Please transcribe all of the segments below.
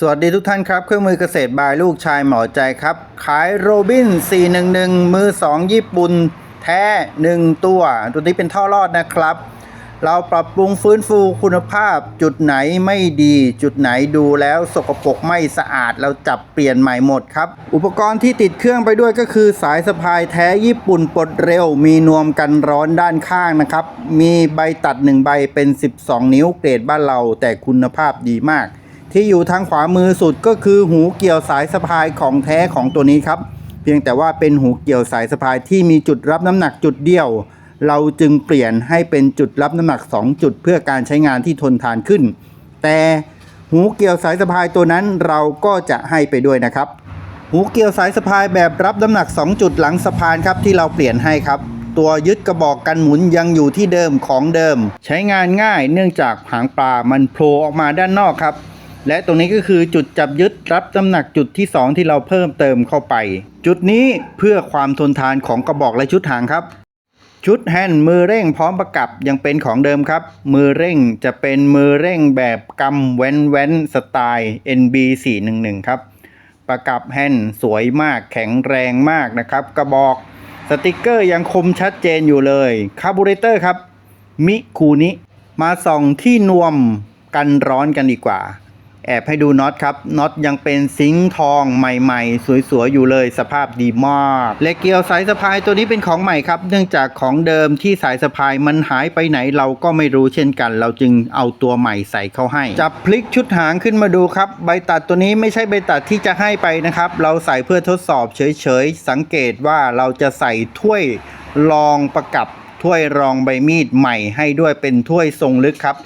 สวัสดีทุกท่านครับ เครื่องมือเกษตรบายลูกชายหมอใจครับ ขายโรบิน 411 มือ 2 ญี่ปุ่น แท้ 1 ตัว ตัวนี้เป็นท่อรอดนะครับ เราปรับปรุงฟื้นฟูคุณภาพ จุดไหนไม่ดี จุดไหนดูแล้วสกปรกไม่สะอาด เราจับเปลี่ยนใหม่หมดครับ อุปกรณ์ที่ติดเครื่องไปด้วยก็คือสายสะพายแท้ญี่ปุ่นปลดเร็ว มีนวมกันร้อนด้านข้างนะครับ มีใบตัด 1 ใบเป็น 12 นิ้วเกรดบ้านเรา แต่คุณภาพดีมาก ที่อยู่ทางขวามือสุดก็คือหูเกี่ยวสายสะพายของแท้ของตัวนี้ครับ เพียงแต่ว่าเป็นหูเกี่ยวสายสะพายที่มีจุดรับน้ำหนักจุดเดียว เราจึงเปลี่ยนให้เป็นจุดรับน้ำหนัก 2 จุดเพื่อการใช้งานที่ทนทานขึ้น แต่หูเกี่ยวสายสะพายตัวนั้นเราก็จะให้ไปด้วยนะครับ หูเกี่ยวสายสะพายแบบรับน้ำหนัก 2 จุดหลังสะพานครับที่เราเปลี่ยนให้ครับตัวยึดกระบอกกันหมุนยังอยู่ที่เดิมของเดิม ใช้งานง่ายเนื่องจากหางปลามันโผล่ออกมาด้านนอกครับ และตรงนี้ก็คือจุดจับยึดรับน้ำหนักจุดที่ 2 ที่เราเพิ่มเติมเข้าไป จุดนี้เพื่อความทนทานของกระบอกและชุดหางครับ ชุดแฮนด์มือเร่งพร้อมประกับยังเป็นของเดิมครับ มือเร่งจะเป็นมือเร่งแบบกำแว้นแว้นสไตล์ NB 411ครับประกับแฮนด์สวยมากแข็งแรงมากนะครับ กระบอกสติกเกอร์ยังคมชัดเจนอยู่เลยคาร์บูเรเตอร์ครับมิคูนิมาส่องที่นวมกันร้อนกันดีกว่า แอบให้ดูน็อตครับน็อตยังเป็นซิงทองใหม่ๆ สวยๆ อยู่เลยสภาพดีมากและเกลียวสายสะพายตัวนี้เป็นของใหม่ครับเนื่องจากของเดิมที่สายสะพายมันหายไปไหนเราก็ไม่รู้เช่นกัน เราจึงเอาตัวใหม่ใส่เข้าให้ จับพลิกชุดหางขึ้นมาดูครับ ใบตัดตัวนี้ไม่ใช่ใบตัดที่จะให้ไปนะครับ เราใส่เพื่อทดสอบเฉยๆ สังเกตว่าเราจะใส่ถ้วยรองประกับถ้วยรองใบมีดใหม่ให้ด้วยเป็นถ้วยทรงลึกครับ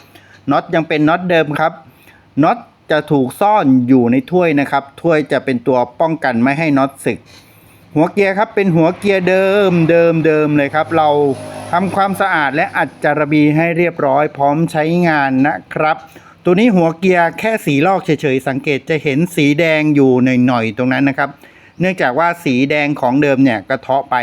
น็อตยังเป็นน็อตเดิมครับน็อต จะถูกซ่อนอยู่ในถ้วยนะครับ ถ้วยจะเป็นตัวป้องกันไม่ให้น็อตสึก หัวเกียร์ครับเป็นหัวเกียร์เดิมเดิมเดิมเลยครับ เราทำความสะอาดและอัดจารบีให้เรียบร้อยพร้อมใช้งานนะครับ ตัวนี้หัวเกียร์แค่สีลอกเฉยๆ สังเกตจะเห็นสีแดงอยู่หน่อยๆตรงนั้นนะครับ เนื่องจากว่าสีแดงของเดิมเนี่ยกระเทาะไป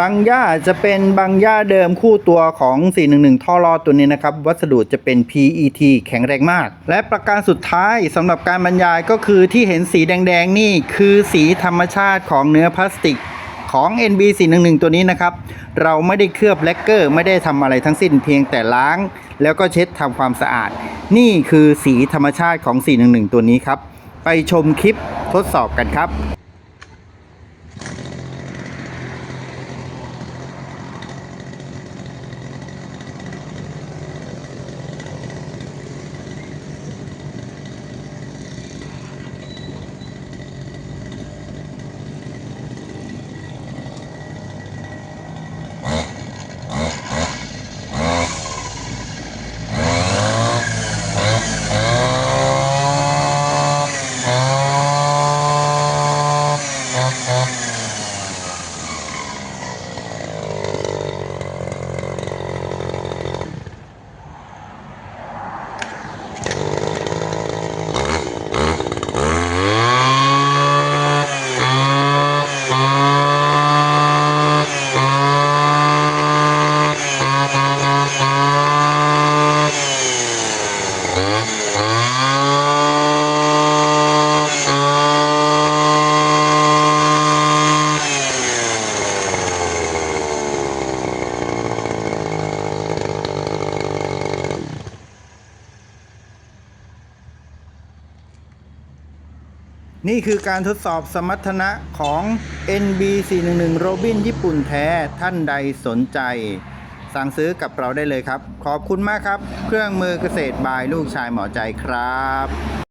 บางย่าจะเป็นบางย่าเดิมคู่ตัวของ 411 ท่อรอดตัวนี้นะครับ วัสดุจะเป็น PET แข็งแรงมาก และประการสุดท้ายสำหรับการบรรยายก็คือที่เห็นสีแดง ๆ นี่คือสีธรรมชาติของเนื้อพลาสติกของ NB 411 ตัวนี้นะครับ เราไม่ได้เคลือบแลกเกอร์ ไม่ได้ทำอะไรทั้งสิ้นเพียงแต่ล้าง แล้วก็เช็ดทำความสะอาด นี่คือสีธรรมชาติของ 411 ตัวนี้ครับ ไปชมคลิปทดสอบกันครับ นี่คือการทดสอบสมรรถนะของ NB 411 Robin ญี่ปุ่นแท้ท่านใดสนใจ สั่งซื้อกับเราได้เลยครับ ขอบคุณมากครับ เครื่องมือเกษตรบายลูกชายหมอใจครับ